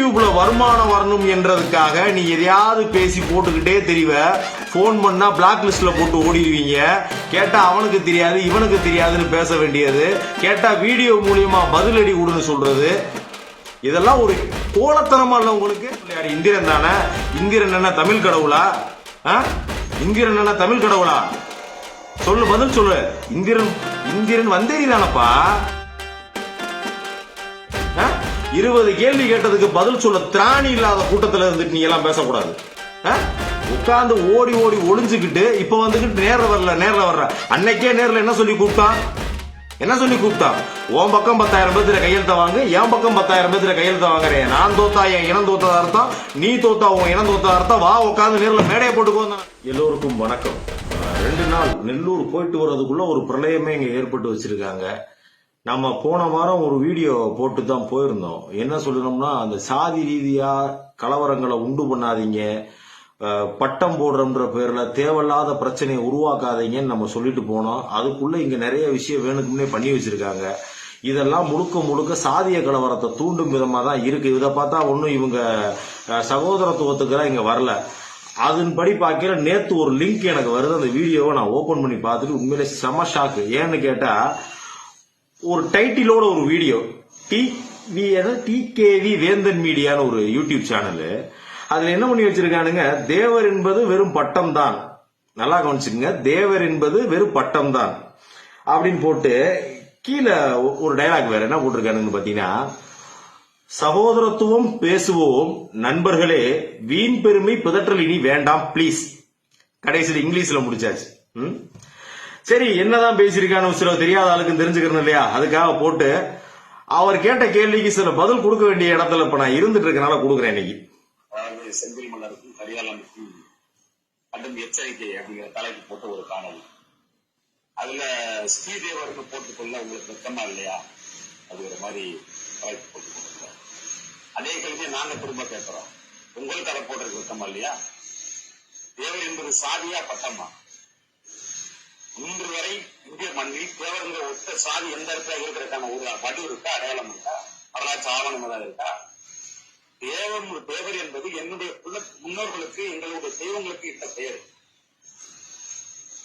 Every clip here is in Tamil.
யூடியூப்ல வருமானம் வரணும் என்றதுக்காக நீ எதையாவது பேசி போட்டுக்கிட்டே தெரிவ. ஃபோன் பண்ணா பிளாக் லிஸ்ட்ல போட்டு ஓடிடுவீங்க. கேட்டா அவனுக்கு தெரியாது இவனுக்கு தெரியாதுன்னு பேச வேண்டியது. கேட்டா வீடியோ மூலியமா பதிலடி விடுன்னு சொல்றது. இதெல்லாம் ஒரு கோலத்தனமா இல்லை உங்களுக்கு? யார் இந்திரன் தானே? இந்திரன் என்ன தமிழ் கடவுளா? ஆ? இந்திரன் என்ன தமிழ் கடவுளா? சொல்லு பதில் சொல்லு. இந்திரன் இந்திரன் வந்தேரி தானப்பா? இருபது கேள்வி கேட்டதுக்கு பதில் சொல்ல திராணி இல்லாத கூட்டத்துல இருந்துட்டு நீ எல்லாம் பேசக்கூடாது. உட்கார்ந்து ஓடி ஓடி ஒளிஞ்சுக்கிட்டு இப்ப வந்துகிட்டு நேர்ல வரல நேர்ல வர்ற. அன்னைக்கே நேர்ல என்ன சொல்லி கூப்பிட்டான் என்ன சொல்லி கூப்பிட்டான் உன் பக்கம் பத்தாயிரம் பேர்த்துல கையெழுத்த வாங்க என் பக்கம் பத்தாயிரம் பேர்த்துல கையெழுத்த வாங்குறேன். நான் தோத்தா என் இனம் தோத்ததா அர்த்தம்? நீ தோத்தா உன் இனம் தோத்ததா அர்த்தம்? வா உட்காந்து நேர்ல மேடையை போட்டுக்கோ. எல்லோருக்கும் வணக்கம். ரெண்டு நாள் நெல்லூர் போயிட்டு வர்றதுக்குள்ள ஒரு பிரளயமே இங்க ஏற்பட்டு வச்சிருக்காங்க. நம்ம போன வாரம் ஒரு வீடியோ போட்டு தான் போயிருந்தோம். என்ன சொல்லணும்னா அந்த சாதி ரீதியா கலவரங்களை உண்டு பண்ணாதீங்க. பட்டம் போடுறன்ற பேர்ல தேவையில்லாத பிரச்சனையை உருவாக்காதீங்கன்னு நம்ம சொல்லிட்டு போனோம். அதுக்குள்ள இங்க நிறைய விஷயம் வேணுக்குன்னே பண்ணி வச்சிருக்காங்க. இதெல்லாம் முழுக்க முழுக்க சாதிய கலவரத்தை தூண்டும் விதமா தான் இருக்கு. இதை பார்த்தா ஒன்றும் இவங்க சகோதரத்துவத்துக்கெல்லாம் இங்க வரல. அதன்படி பார்க்கல நேத்து ஒரு லிங்க் எனக்கு வருது. அந்த வீடியோவை நான் ஓபன் பண்ணி பார்த்துட்டு உண்மையிலே செம ஷாக்கு ஏன்னு கேட்டா ஒரு டைட்டிலோட ஒரு வீடியோ. டி வி டிகேவி வேந்தன் மீடியான்னு ஒரு யூடியூப் சேனலு. அதுல என்ன பண்ணி வச்சிருக்கானுங்க? தேவர் என்பது வெறும் பட்டம் தான். நல்லா கவனிச்சுக்கங்க. தேவர் என்பது வெறும் பட்டம் தான். அப்படின்னு போட்டு கீழே ஒரு டைலாக் வேற என்ன போட்டிருக்கானுங்கன்னு பாத்தீங்கன்னா சகோதரத்துவம் பேசுவோம் நண்பர்களே வீண் பெருமை பிதற்றல் இனி வேண்டாம் ப்ளீஸ் கடைசியில் இங்கிலீஷ்ல முடிச்சாச்சு. ம்? சரி என்னதான் பேசியிருக்கான்னு சில தெரியாத ஆளுக்கு தெரிஞ்சுக்கிறேன் இல்லையா? அதுக்காக போட்டு அவர் கேட்ட கேள்விக்கு சில பதில் கொடுக்க வேண்டிய இடத்துல இப்ப நான் இருந்துட்டு இருக்கனால கொடுக்குறேன் இன்னைக்கு. அதாவது செந்தில் மன்னருக்கும் கரிகாலனுக்கும் கடும் எச்சரிக்கை அப்படிங்கிற தலைப்பு போட்ட ஒரு காணொளி. அதுல ஸ்ரீதேவருக்கு போட்டுக்கொள்ள உங்களுக்கு வெக்கமா இல்லையா? அப்படிங்கிற மாதிரி தலைப்பு போட்டு கொடுக்குறோம் அதே கேள்வியை நாங்க திரும்ப கேட்கிறோம். உங்களுக்கு அதை போட்டிருக்கு வெக்கமா இல்லையா? தேவர் என்பது சாதியா பட்டமா? இன்று வரை இந்திய மண்ணில் தேவருங்கிற ஒத்த சாதி எந்த இடத்துல இருக்கிறதுக்கான ஒரு வடு இருக்கா? அடையாளம் இருக்கா? வரலாற்று ஆவணம் ஏதாவது இருக்கா? தேவம் தேவர் என்பது என்னுடைய குல- முன்னோர்களுக்கு எங்களுடைய தெய்வங்களுக்கு இட்ட பெயர்.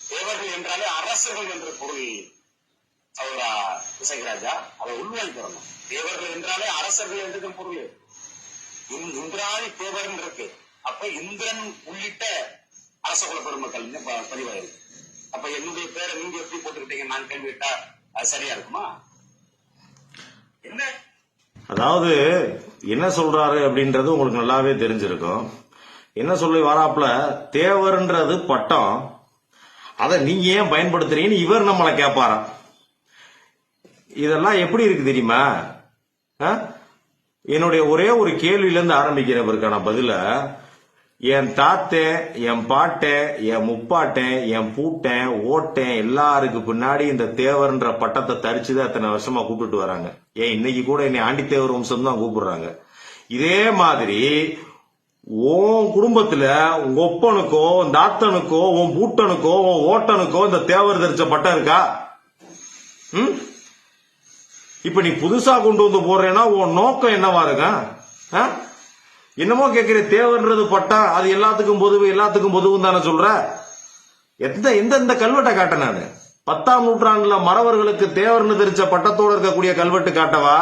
தேவர்கள் என்றாலே அரசர்கள் என்ற பொருள். சௌரா இசைராஜா அதை உள்வாங்கிக்கிறோம் தேவர்கள் என்றாலே அரசர்கள் என்றது பொருள். இந்- இந்திராணி தேவர் இருக்கு. அப்ப இந்திரன் உள்ளிட்ட அரச குல பெருமக்கள் பதிவாயிருக்கு. அப்ப என்னுடைய பேரை நீங்க எப்படி போட்டுக்கிட்டீங்க? நான் கேள்வி கேட்டா அது சரியா இருக்குமா? என்ன? அதாவது என்ன சொல்றாரு அப்படின்றது உங்களுக்கு நல்லாவே தெரிஞ்சிருக்கும். என்ன சொல்லி வராப்புல தேவர்ன்றது பட்டம். அதை நீங்க ஏன் பயன்படுத்துறீங்கன்னு இவர் நம்மளை கேட்பாராம் இதெல்லாம் எப்படி இருக்கு தெரியுமா? ஆ? என்னுடைய ஒரே ஒரு கேள்வியில இருந்து ஆரம்பிக்கிறவருக்கான பதில என் தாத்தே என் பாட்டே என் முப்பாட்டேன் என் பூட்டேன் ஓட்டேன் எல்லாருக்கு பின்னாடி இந்த தேவர்ன்ற பட்டத்தை தரிச்சுதான் இத்தனை வருஷமா கூப்பிட்டு வராங்க. ஏன் இன்னைக்கு கூட என்னை ஆண்டித்தேவர் வம்சம் தான் கூப்பிடுறாங்க. இதே மாதிரி உன் குடும்பத்துல உங்க ஒப்பனுக்கோ உன் தாத்தனுக்கோ உன் பூட்டனுக்கோ உன் ஓட்டனுக்கோ இந்த தேவர் தரிச்ச பட்டம் இருக்கா? ம்? இப்ப நீ புதுசா கொண்டு வந்து போடுறேன்னா உன் நோக்கம் என்னவா இருக்கா ஆ? என்னமோ கேட்கிற தேவன்றது பட்டா அது எல்லாத்துக்கும் பொதுவு எல்லாத்துக்கும் பொதுவும் தானே சொல்ற? எந்த எந்த இந்த கல்வெட்டை காட்ட நானு? பத்தாம் நூற்றாண்டுல மறவர்களுக்கு தேவர்னு தெரிச்ச பட்டத்தோடு இருக்கக்கூடிய கல்வெட்டு காட்டவா?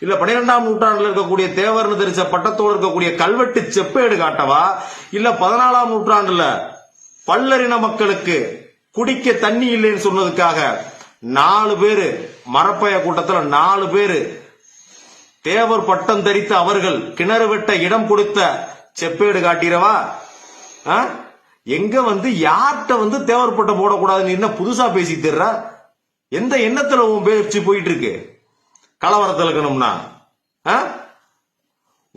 இல்ல பனிரெண்டாம் நூற்றாண்டுல இருக்கக்கூடிய தேவர்னு தெரிச்ச பட்டத்தோடு இருக்கக்கூடிய கல்வெட்டு செப்பேடு காட்டவா? இல்ல பதினாலாம் நூற்றாண்டுல பல்லரின மக்களுக்கு குடிக்க தண்ணி இல்லைன்னு சொன்னதுக்காக நாலு பேரு மரப்பய கூட்டத்துல நாலு பேரு தேவர் பட்டம் தரித்த அவர்கள் கிணறு வெட்ட இடம் கொடுத்த செப்பேடு காட்டிரவா ஆ? எங்க வந்து யார்கிட்ட வந்து தேவர் பட்டம் போடக்கூடாதுன்னு என்ன புதுசா பேசி தர்ற எந்த எண்ணத்துல உன் பேச்சு போயிட்டு இருக்கு கலவரத்தில் இருக்கணும்னா ஆ?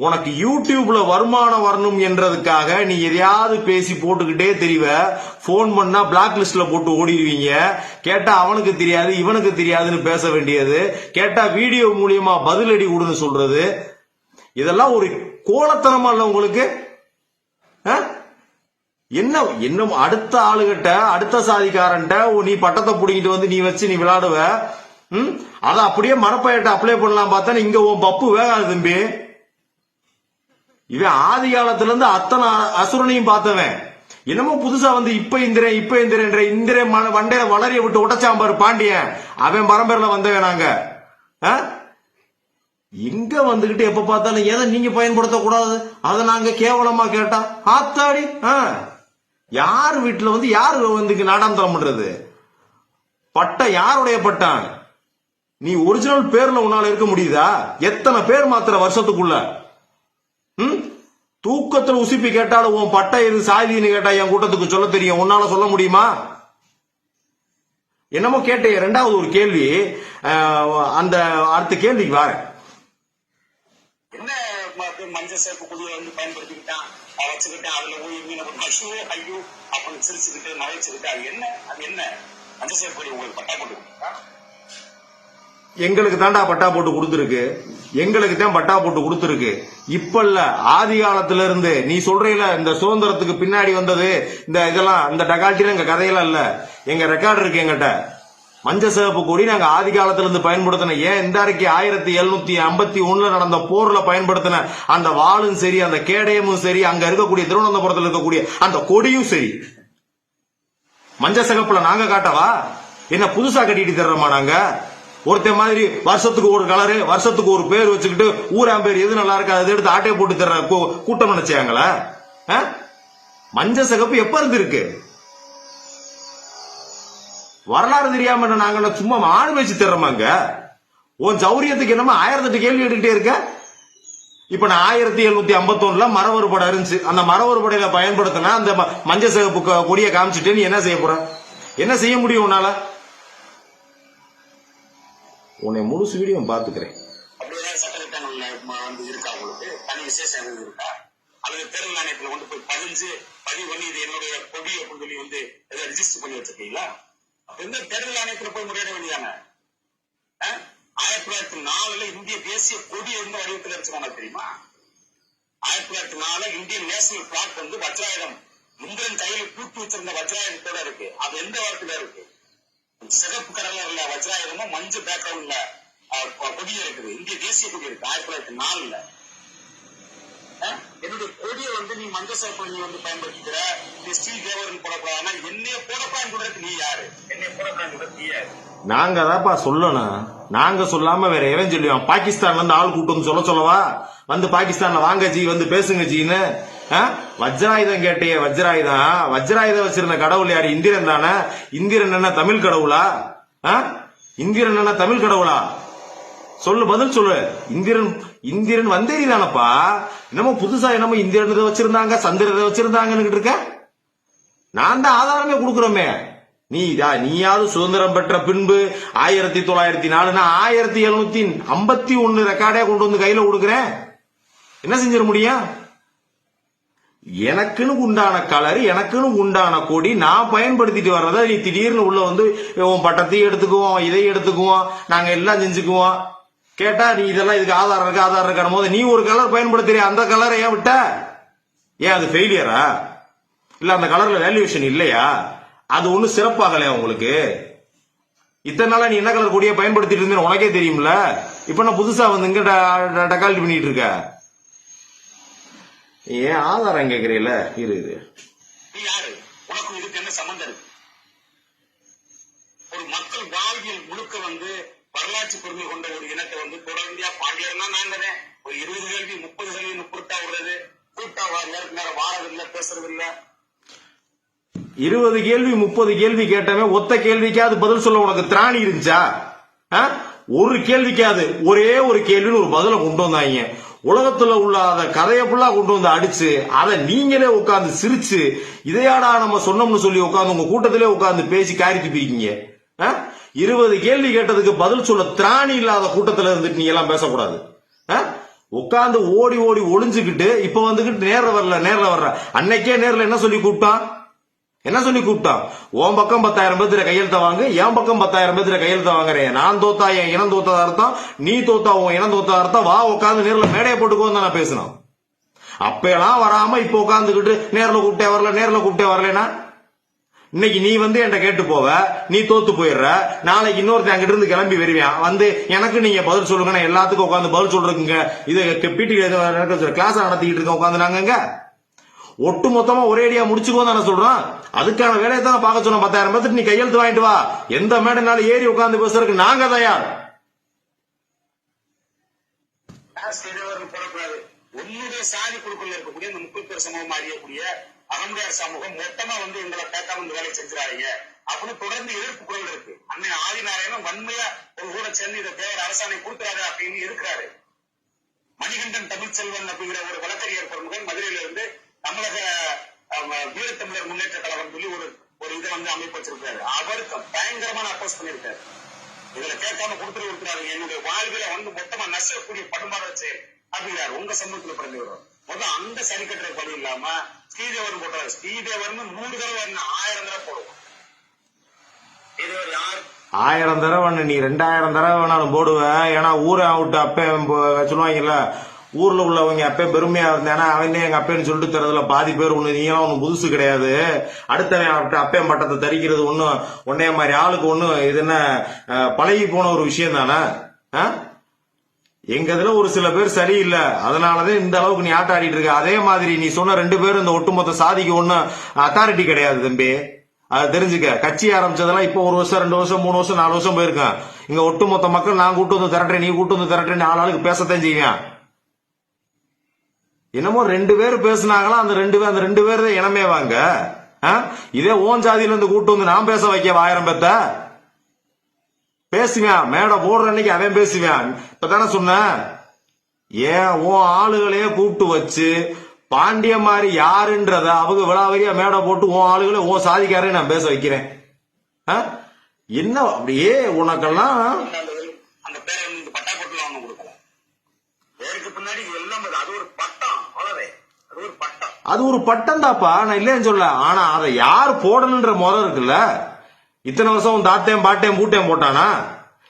உனக்கு யூடியூப்ல வருமானம் வரணும் என்றதுக்காக நீ எதையாவது பேசி போட்டுக்கிட்டே தெரியவ ஃபோன் பண்ணா பிளாக் லிஸ்ட்ல போட்டு ஓடிடுவீங்க. கேட்டா அவனுக்கு தெரியாது இவனுக்கு தெரியாதுன்னு பேச வேண்டியது. கேட்டா வீடியோ மூலியமா பதிலடி கொடுன்னு சொல்றது. இதெல்லாம் ஒரு கோலத்தனமா இல்ல உங்களுக்கு? ஆ? என்ன இன்னும் அடுத்த ஆளுகிட்ட அடுத்த சாதிக்காரன்ட்ட ஓ, நீ பட்டத்தை பிடிங்கிட்டு வந்து நீ வச்சு நீ விளையாடுவ. ம்? அத அப்படியே மரப்பயிட்ட அப்ளை பண்ணலாம் பார்த்தா இங்க உன் பப்பு வேகாது தம்பி. இவன் ஆதி காலத்துல இருந்து அத்தனை அசுரனையும் பார்த்தவன். என்னமோ புதுசா வந்து இப்ப இந்திரன் இப்ப இந்திரன் இந்திரன் வண்டையில வளரிய விட்டு உடைச்சாம்பாரு பாண்டியன். அவன் பரம்பரையில வந்தவன் நாங்க. ஆ? எங்க வந்துகிட்டு எப்ப பார்த்தாலும் எதை நீங்க பயன்படுத்த கூடாது அதை நாங்க கேவலமா கேட்டா ஆத்தாடி ஆ. யார் வீட்டுல வந்து யார் வந்து நாடாந்தரம் பண்றது? பட்டை யாருடைய பட்டம் நீ ஒரிஜினல் பேர்ல உன்னால இருக்க முடியுதா? எத்தனை பேர் மாத்திர வருஷத்துக்குள்ள? தூக்கத்துல உசுப்பி கேட்டாலும் உன் பட்டை எது சாதின்னு கேட்டா என் கூட்டத்துக்கு சொல்ல தெரியும். உன்னால சொல்ல முடியுமா? என்னமோ கேட்டே ரெண்டாவது ஒரு கேள்வி. அந்த அடுத்த கேள்விக்கு வரேன். என்ன ம- மஞ்சள் சேப்பு குழியை வந்து பயன்படுத்திக்கிட்டான் அதை வச்சுக்கிட்டான் அதுல போய் மீனை போட்டு ஐயோ ஐயோ அப்படின்னு சிரிச்சுக்கிட்டு நகைச்சுக்கிட்டு அது என்ன? அது என்ன? மஞ்சள் சேப்பு குழி உங்களுக்கு பட்டா போட்டு கொடுத்தா? எங்களுக்கு தாண்டா பட்டா போட்டு கொடுத்துருக்கு. எங்களுக்கு தான் பட்டா போட்டு கொடுத்துருக்கு. இப்ப இல்ல ஆதி காலத்துல இருந்து நீ சொல்றீல இந்த சுதந்திரத்துக்கு பின்னாடி வந்தது இந்த இதெல்லாம் இந்த டகால்ட்டில எங்க கதையெல்லாம் இல்ல. எங்க ரெக்கார்டு இருக்கு எங்கிட்ட. மஞ்ச சிவப்பு கொடி நாங்க ஆதி காலத்துல இருந்து பயன்படுத்தின ஏன் இந்த அறைக்கு ஆயிரத்தி எழுநூத்தி ஐம்பத்தி ஒண்ணுல நடந்த போர்ல பயன்படுத்தின அந்த வாளும் சரி அந்த கேடயமும் சரி அங்க இருக்கக்கூடிய திருவனந்தபுரத்துல இருக்கக்கூடிய அந்த கொடியும் சரி. மஞ்ச சிகப்புல நாங்க காட்டவா? என்ன புதுசா கட்டிட்டு தர்றோமா நாங்க? ஒருத்தன் மாதிரி வருஷத்துக்கு ஒரு கலரு வருஷத்துக்கு ஒரு பேர் வச்சுக்கிட்டு ஊராம் பேர் எது நல்லா இருக்கு அதை எடுத்து ஆட்டையை போட்டு தர்ற கூ- கூட்டம் நினைச்சாங்களா ஆ? மஞ்ச சிகப்பு எப்ப இருந்து இருக்கு வரலாறு தெரியாம என்ன நாங்க என்ன சும்மா ஆடு வச்சு தர்றோமாங்க உன் சௌரியத்துக்கு என்னமோ ஆயிரத்தி எட்டு கேள்வி எடுத்துக்கிட்டே இருக்க. இப்ப நான் ஆயிரத்தி எழுநூத்தி ஐம்பத்தொன்னுல மரவறுபடை படம் இருந்துச்சு. அந்த மரவரு படையில அந்த ம- மஞ்ச சிவப்பு கொடியை காமிச்சிட்டு நீ என்ன செய்ய போற? என்ன செய்ய முடியும் உன்னால உன்னை முழுசு வீடியோ பாத்துக்கிறேன் அப்படி ஏதாவது சட்டத்திட்டங்கள்ல ம- வந்து இருக்கா உங்களுக்கு தனி விசேஷம் எதுவும் இருக்கா அல்லது தேர்தல் ஆணையத்துல கொண்டு போய் பதிஞ்சு பதிவு பண்ணி இது என்னுடைய கொடி அப்படின்னு சொல்லி வந்து ஏதாவது ரிஜிஸ்டர் பண்ணி வச்சிருக்கீங்களா? அப்ப இந்த தேர்தல் ஆணையத்துல போய் முறையிட வேண்டியதானே? ஆ? ஆயிரத்தி தொள்ளாயிரத்தி நாலுல இந்திய தேசிய கொடி எந்த வடிவத்தில் இருந்துச்சு தெரியுமா? ஆயிரத்தி தொள்ளாயிரத்தி நாலுல இந்தியன் நேஷனல் பிளாக் வந்து வஜ்ராயுதம். முந்திரன் கையில கூட்டி வச்சிருந்த வஜ்ராயுதத்தோட இருக்கு. அது எந்த வாரத்துல இருக்கு? சிகப்பு கடலர்ல வஜ்ராயுதமும் மஞ்சள் பேக்ரவுண்ட்ல கொடி இருக்குது. இந்திய தேசிய கொடி இருக்கு ஆயிரத்தி தொள்ளாயிரத்தி நாலுல. என்னுடைய கொடியை வந்து நீ மஞ்சள் சிறப்பு நீ வந்து பயன்படுத்திக்கிற நீ ஸ்ரீ தேவரன் போடக்கூடாதுன்னா என்னைய போடக்கூடாதுன்னு சொல்றதுக்கு நீ யாரு? என்னைய போடக்கூடாதுன்னு சொல்றதுக்கு நீ யாரு? நாங்க தான்ப்பா சொல்லணும். நாங்க சொல்லாம வேற எவன் சொல்லுவான்? பாகிஸ்தான்ல இருந்து ஆள் கூட்டம் சொல்ல சொல்லவா? வந்து பாகிஸ்தான்ல வாங்க ஜி வந்து பேசுங்க ஜின்னு. வஜ்ராயுதம் கேட்டியே வஜ்ராயுதம். வஜ்ராயுதம் வச்சிருந்த கடவுள் யாரு? இந்திரன் தானே? இந்திரன் என்ன தமிழ் கடவுளா? ஆ? இந்திரன் என்ன தமிழ் கடவுளா? சொல்லு பதில் சொல்லு. இந்திரன் இந்திரன் வந்தேரி தானப்பா? என்னமோ புதுசா என்னமோ இந்திரன் இதை வச்சிருந்தாங்க சந்திரன் வச்சிருந்தாங்கன்னு இருக்க? நான் தான் ஆதாரமே கொடுக்குறோமே. நீ இதா நீயாவது சுதந்திரம் பெற்ற பின்பு ஆயிரத்தி தொள்ளாயிரத்தி நாலுனா ஆயிரத்தி எழுநூத்தி ஐம்பத்தி ஒன்னு ரெக்கார்டே கொண்டு வந்து கையில கொடுக்குறேன். என்ன செஞ்சிட முடியும்? எனக்குன்னு உண்டான கலர் எனக்குன்னு உண்டான கொடி நான் பயன்படுத்திட்டு வர்றத நீ திடீர்னு உள்ள வந்து உன் பட்டத்தையும் எடுத்துக்குவோம் இதையும் எடுத்துக்குவோம் நாங்க எல்லாம் செஞ்சுக்குவோம். கேட்டா நீ இதெல்லாம் இதுக்கு ஆதாரம் இருக்கு ஆதாரம் இருக்கான போது நீ ஒரு கலர் பயன்படுத்துறிய? அந்த கலரை ஏன் விட்ட? ஏன் அது ஃபெயிலியரா இல்ல அந்த கலர்ல வேல்யூவேஷன் இல்லையா? அது ஒன்றும் சிறப்பாகலையா உங்களுக்கு? இத்தனை நாளா நீ என்ன கலர் கொடியை பயன்படுத்திட்டு இருந்தேன்னு உனக்கே தெரியும்ல? இப்ப நான் புதுசா வந்து இங்க டக்கால்ட்டி பண்ணிட்டு இருக்க ஏன் ஆதாரம் கேக்குறீல இரு இரு நீ யாரு? உனக்கும் இதுக்கு என்ன சம்பந்தம் இருக்கு? ஒரு மக்கள் வாழ்வியல் முழுக்க வந்து வரலாற்று பெருமை கொண்ட ஒரு இனத்தை வந்து தொடர்ந்தியா பாண்டியர்னா நான் தானே ஒரு இருபது கேள்வி முப்பது கேள்வி கூட்டா விடுறது கூட்டா நேருக்கு நேரம் பேசுறது இல்ல இருபது கேள்வி முப்பது கேள்வி கேட்டவன் ஒத்த கேள்விக்காவது பதில் சொல்ல உனக்கு திராணி இருந்துச்சா? ஒரு கேள்விக்காவது ஒரே ஒரு கேள்வின்னு ஒரு பதில கொண்டு வந்தாங்க. உலகத்துல உள்ள அத கதையை ஃபுல்லா கொண்டு வந்து அடிச்சு அதை நீங்களே உட்காந்து சிரிச்சு இதையாடா நம்ம சொன்னோம்னு சொல்லி உட்காந்து உங்க கூட்டத்திலே உட்காந்து பேசி காரிட்டு போய்க்கிங்க ஆ? இருபது கேள்வி கேட்டதுக்கு பதில் சொல்ல திராணி இல்லாத கூட்டத்துல இருந்துட்டு நீங்க எல்லாம் பேசக்கூடாது ஆ? ஓடி ஓடி ஒளிஞ்சுக்கிட்டு இப்ப வந்துகிட்டு நேர்ல வரல நேர்ல வர்ற அன்னைக்கே நேர்ல என்ன சொல்லி கூப்பிட்டான் என்ன சொல்லி கூப்பிட்டான்? உன் பக்கம் பத்தாயிரம் பேர்த்துல கையெழுத்த வாங்கு என் பக்கம் பத்தாயிரம் பேர்த்துல கையெழுத்த வாங்குறேன். நான் தோத்தா என் இனம் தோத்ததா அர்த்தம் நீ தோத்தா உன் இனம் தோத்ததா அர்த்தம். வா உட்காந்து நேர்ல மேடையை போட்டுக்கோன்னு தான் நான் பேசினோம் அப்பெல்லாம் வராம இப்ப உட்காந்துக்கிட்டு நேர்ல கூப்பிட்டே வரல நேர்ல கூப்பிட்டே வரலனா இன்னைக்கு நீ வந்து என்கிட்ட கேட்டு போவ நீ தோத்து போயிடுற. நாளைக்கு இன்னொருத்தன் அங்கிட்ட இருந்து கிளம்பி வருவான். வந்து எனக்கு நீங்க பதில் சொல்லுங்க எல்லாத்துக்கும் உட்காந்து பதில் சொல்றதுங்க இது பிடி கிளாஸ் நடத்திக்கிட்டு இருக்கேன் உட்காந்து நாங்க ஒட்டு மொத்தமா ஒரே அடியா முடிச்சுக்கோ தானே சொல்றோம்? அதுக்கான வேலையை தான் பார்க்க சொன்னோம். பத்தாயிரம் பேர்த்துட்டு நீ கையெழுத்து வாங்கிட்டு வா. எந்த மேடைனாலும் ஏறி உட்காந்து பேசுறதுக்கு நாங்க தயார். உன்னுடைய சாதி குழுக்குள்ள இருக்கக்கூடிய இந்த முக்கிய பேர் சமூகம் அறியக்கூடிய அகமுடையார் சமூகம் மொத்தமா வந்து எங்களை கேட்காம இந்த வேலையை செஞ்சுறாங்க அப்படின்னு தொடர்ந்து எதிர்ப்பு குரல் இருக்கு. அன்னை ஆதிநாராயணன் வன்மையா ஒரு கூட சேர்ந்து இதை தேவர் அரசாணை கொடுக்கிறாரு அப்படின்னு இருக்கிறாரு. மணிகண்டன் தமிழ்ச்செல்வன் அப்படிங்கிற ஒரு வழக்கறிஞர் பிரமுகன் மதுரையில இருந்து தமிழக வீரத்தமிழர் முன்னேற்ற கழகம் சொல்லி ஒரு ஒரு இதை வந்து அமைப்பு வச்சிருக்காரு. அவருக்கு பயங்கரமான அப்போஸ் பண்ணிருக்காரு இதுல கேட்காம கொடுத்துட்டு இருக்கிறாரு. என்னுடைய வாழ்வில வந்து மொத்தமா நசக்கக்கூடிய படுமாற செயல் அப்படிங்கிறாரு உங்க சமூகத்துல பிறந்தவர் முதல் அந்த சரி கட்டுற பணி இல்லாம ஸ்ரீதேவன் போட்டாரு. ஸ்ரீதேவன் மூணு தடவை என்ன ஆயிரம் தடவை போடுவோம். ஸ்ரீதேவர் யார்? ஆயிரம் தடவை நீ ரெண்டாயிரம் தடவை வேணாலும் போடுவ ஏன்னா ஊரை விட்டு அப்ப சொல்லுவாங்கல்ல ஊர்ல உள்ளவங்க அப்பே பெருமையா இருந்தேன்னா அவனே எங்க அப்பேன்னு சொல்லிட்டு தரதுல பாதி பேர் ஒண்ணு நீங்களாம் ஒண்ணு புதுசு கிடையாது. அடுத்தவன் அப்பே பட்டத்தை தரிக்கிறது ஒன்றும் உன்னைய மாதிரி ஆளுக்கு ஒன்றும் இது என்ன பழகி போன ஒரு விஷயம் தானே? ஆ? எங்க இதுல ஒரு சில பேர் சரியில்லை. அதனாலதான் இந்த அளவுக்கு நீ ஆட்ட ஆடிட்டு இருக்க. அதே மாதிரி நீ சொன்ன ரெண்டு பேரும் இந்த ஒட்டுமொத்த சாதிக்கு ஒன்னும் அத்தாரிட்டி கிடையாது தம்பி. அதை தெரிஞ்சுக்க. கட்சி ஆரம்பிச்சதெல்லாம் இப்போ ஒரு வருஷம் ரெண்டு வருஷம் மூணு வருஷம் நாலு வருஷம் போயிருக்கேன். இங்க ஒட்டுமொத்த மக்கள் நான் கூட்டு வந்து திரட்டுறேன் நீ கூட்டு வந்து திரட்டுறேன் நாலு ஆளுக்கு பேசத்தான் செய்வேன். என்னமோ ரெண்டு பேர் பேசினாங்களா அந்த ரெண்டு பேர் அந்த ரெண்டு பேர் தான் இனமே வாங்க ஆ? இதே ஓன் ஜாதியில இருந்து கூட்டு வந்து நான் பேச வைக்க ஆயிரம் பேத்த? பேசுவேன் மேடை போடுற அன்னைக்கு அவன் பேசுவேன் இப்பதானே சொன்னேன் ஏன் உன் ஆளுகளையே கூப்பிட்டு வச்சு பாண்டிய மாதிரி யாருன்றத அவங்க விழாவரியா மேடை போட்டு உன் ஆளுகளை உன் சாதிக்காரே நான் பேச வைக்கிறேன். ஆ? என்ன அப்படியே உனக்கெல்லாம் கொண்டாந்ததில் அந்த பேரை வந்து இந்த பட்டா போட்டுல அவங்க கொடுக்கல பின்னாடி எல்லாம் அது ஒரு பட்டம் அவ்வளவே. அது ஒரு பட்டம். அது ஒரு பட்டம் தாப்பா நான் இல்லைன்னு சொல்ல ஆனா அதை யார் போடணுன்ற முறை இருக்குல்ல? இத்தனை வருஷம் உன் தாத்தேன் பாட்டேன் பூட்டேன் போட்டானா?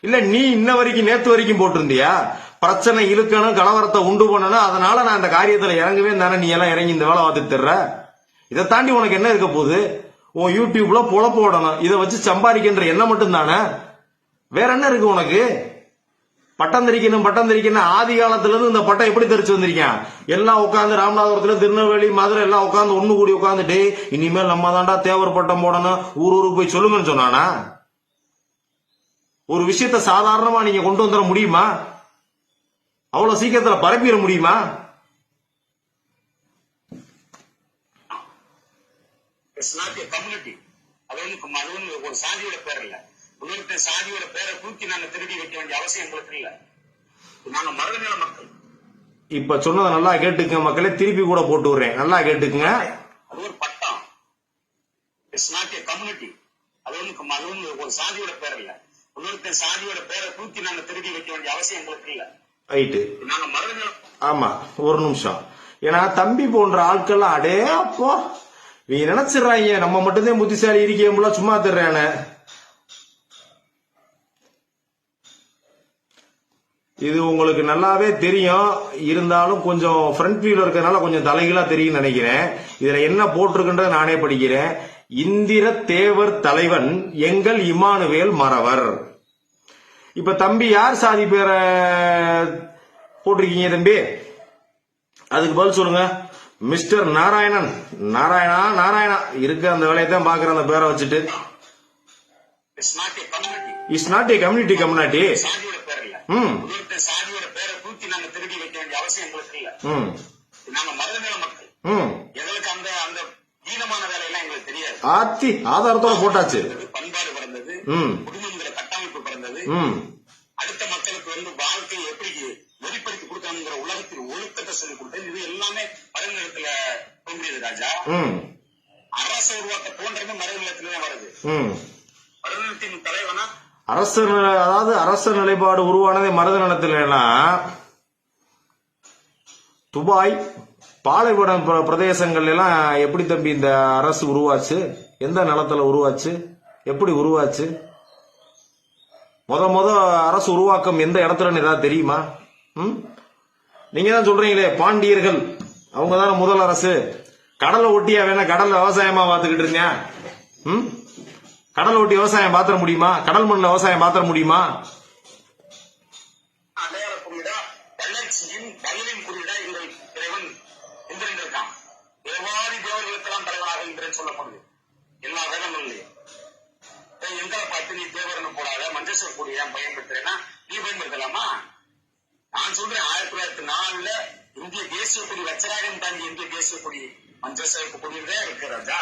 இல்ல நீ இன்ன வரைக்கும் நேத்து வரைக்கும் போட்டிருந்தியா? பிரச்சனை இழுக்கணும் கலவரத்தை உண்டு பண்ணணும். அதனால நான் இந்த காரியத்துல இறங்கவே தானே. நீ எல்லாம் இறங்கி இந்த வேலை பார்த்துட்டு தர்ற. இதை தாண்டி உனக்கு என்ன இருக்க போகுது? உன் யூடியூப்ல புழப்போடணும் இதை வச்சு சம்பாதிக்கின்ற எண்ணம் மட்டும் தானே வேற என்ன இருக்கு உனக்கு? பட்டம் தெரிக்கணும் பட்டம் தெரிக்கணும். ஆதி காலத்துல இருந்து இந்த பட்டம் எப்படி தெரிச்சு வந்திருக்கேன்? எல்லாம் உட்காந்து ராமநாதபுரத்துல திருநெல்வேலி மதுரை எல்லாம் உட்காந்து ஒண்ணு கூடி உட்காந்துட்டு இனிமேல் நம்ம தாண்டா தேவர் பட்டம் போடணும். ஊர் ஊருக்கு போய் சொல்லுங்கன்னு சொன்னானா? ஒரு விஷயத்த சாதாரணமா நீங்க கொண்டு வந்துட முடியுமா? அவ்வளவு சீக்கிரத்துல பரப்பிட முடியுமா? இட்ஸ் நாட் ஏ கம்யூனிட்டி அது வந்து அது வந்து ஒரு சாதியோட பேர் இல்லை. இன்னொருத்த சாதியோட பேரை தூக்கி நாங்க திருடி வைக்க வேண்டிய அவசியம் எங்களுக்கு இல்ல. நாங்க மருதநில மக்கள். இப்ப சொன்னதை நல்லா கேட்டுக்கங்க மக்களே. திருப்பி கூட போட்டு விடுறேன். நல்லா கேட்டுக்குங்க. அது ஒரு பட்டம். இட்ஸ் நாட் ஏ கம்யூனிட்டி அது வந்து அது வந்து ஒரு சாதியோட பேர் இல்ல. இன்னொருத்த சாதியோட பேரை தூக்கி நாங்க திருடி வைக்க வேண்டிய அவசியம் எங்களுக்கு இல்ல. ரைட்டு நாங்க மருதநில ஆமா. ஒரு நிமிஷம். ஏன்னா தம்பி போன்ற ஆட்கள் அடே அப்போ நீ நினைச்சிடுறாங்க நம்ம மட்டும்தான் புத்திசாலி இருக்கேன் சும்மா தர்றானே. இது உங்களுக்கு நல்லாவே தெரியும். இருந்தாலும் கொஞ்சம் ஃப்ரண்ட் வியூல இருக்கிறதுனால கொஞ்சம் தலைகீழா தெரியும் நினைக்கிறேன். இதுல என்ன போட்டிருக்குன்றத நானே படிக்கிறேன். இந்திர தேவர் தலைவன் எங்கள் இமானுவேல் மறவர். இப்ப தம்பி யார் சாதி பேரை போட்டிருக்கீங்க தம்பி? அதுக்கு பதில் சொல்லுங்க. மிஸ்டர் நாராயணன். நாராயணா நாராயணா. இருக்க அந்த வேலையை தான் பாக்குற அந்த பேரை வச்சுட்டு. It's not a community is not a community community இல்ல ம். இன்னொருத்த சாதியோட பேரை தூக்கி நாங்க திருடி வைக்க வேண்டிய அவசியம் எங்களுக்கு இல்ல. ம். நாங்க மருதநில மக்கள். ம். எங்களுக்கு அந்த அந்த ஈனமான வேலையெல்லாம் எங்களுக்கு தெரியாது. ஆத்தி ஆதாரத்தோட போட்டாச்சு. பண்பாடு பிறந்தது. குடும்பங்கிற கட்டமைப்பு பிறந்தது. அடுத்த மக்களுக்கு வந்து வாழ்க்கையை எப்படி வெளிப்படுத்தி கொடுக்கணுங்கிற உலகத்தில் ஒழுக்கத்தை சொல்லிக் கொடுத்தது. இது எல்லாமே மருநிலத்துல தோன்றியது ராஜா. அரசு உருவாக்க தோன்றமே மருநிலத்துல தான் வருது. ம். மருநிலத்தின் தலைவனா அரசு அதாவது அரச நிலைப்பாடு உருவானதே மருத நிலத்திலனா துபாய் பாலைவனம் பிர- எல்லாம் எப்படி தம்பி இந்த அரசு உருவாச்சு? எந்த நிலத்துல உருவாச்சு? எப்படி உருவாச்சு? முத முத அரசு உருவாக்கம் எந்த இடத்துலன்னு ஏதாவது தெரியுமா? ம்? நீங்க தான் சொல்றீங்களே பாண்டியர்கள். அவங்க தானே முதல் அரசு. கடலை ஒட்டியா வேணா கடல் விவசாயமா பார்த்துக்கிட்டு இருந்தேன் ம்? கடல் ஓட்டி விவசாயம் பாத்திர முடியுமா? கடல் மண்ணில் விவசாயம் பாத்திர முடியுமா? எல்லா நீ ஏன் நீ பயன்படுத்தலாமா? நான் சொல்றேன் ஆயிரத்தி தொள்ளாயிரத்தி நாலுல இந்திய தேசிய கொடி வச்சராகம் தாண்டி இந்திய தேசிய கொடி மஞ்சள் சிவப்பு கொடியில்தான் இருக்கு ராஜா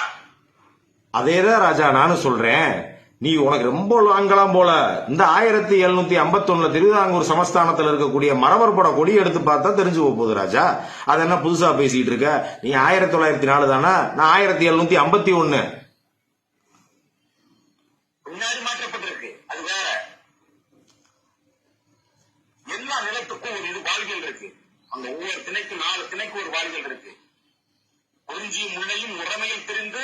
அதே தான் ராஜா நானும் சொல்றேன். நீ உனக்கு ரொம்ப லாங்கலாம் போல. இந்த ஆயிரத்தி எழுநூத்தி ஐம்பத்தொன்னுல திருவிதாங்கூர் சமஸ்தானத்தில் இருக்கக்கூடிய மரவர் பட கொடி எடுத்து பார்த்தா தெரிஞ்சு போக போகுது ராஜா. அது என்ன புதுசா பேசிட்டு இருக்க? நீ ஆயிரத்தி தொள்ளாயிரத்தி நாலு தானா? நான் ஆயிரத்தி எழுநூத்தி ஐம்பத்தி ஒன்னு எல்லா நிலத்துக்கும் ஒரு இது வாழ்வியல் இருக்கு. அந்த ஒவ்வொரு திணைக்கு நாலு திணைக்கு ஒரு வாழ்வியல் இருக்கு. குறிஞ்சி முன்னையும் முறைமையில் பிரிந்து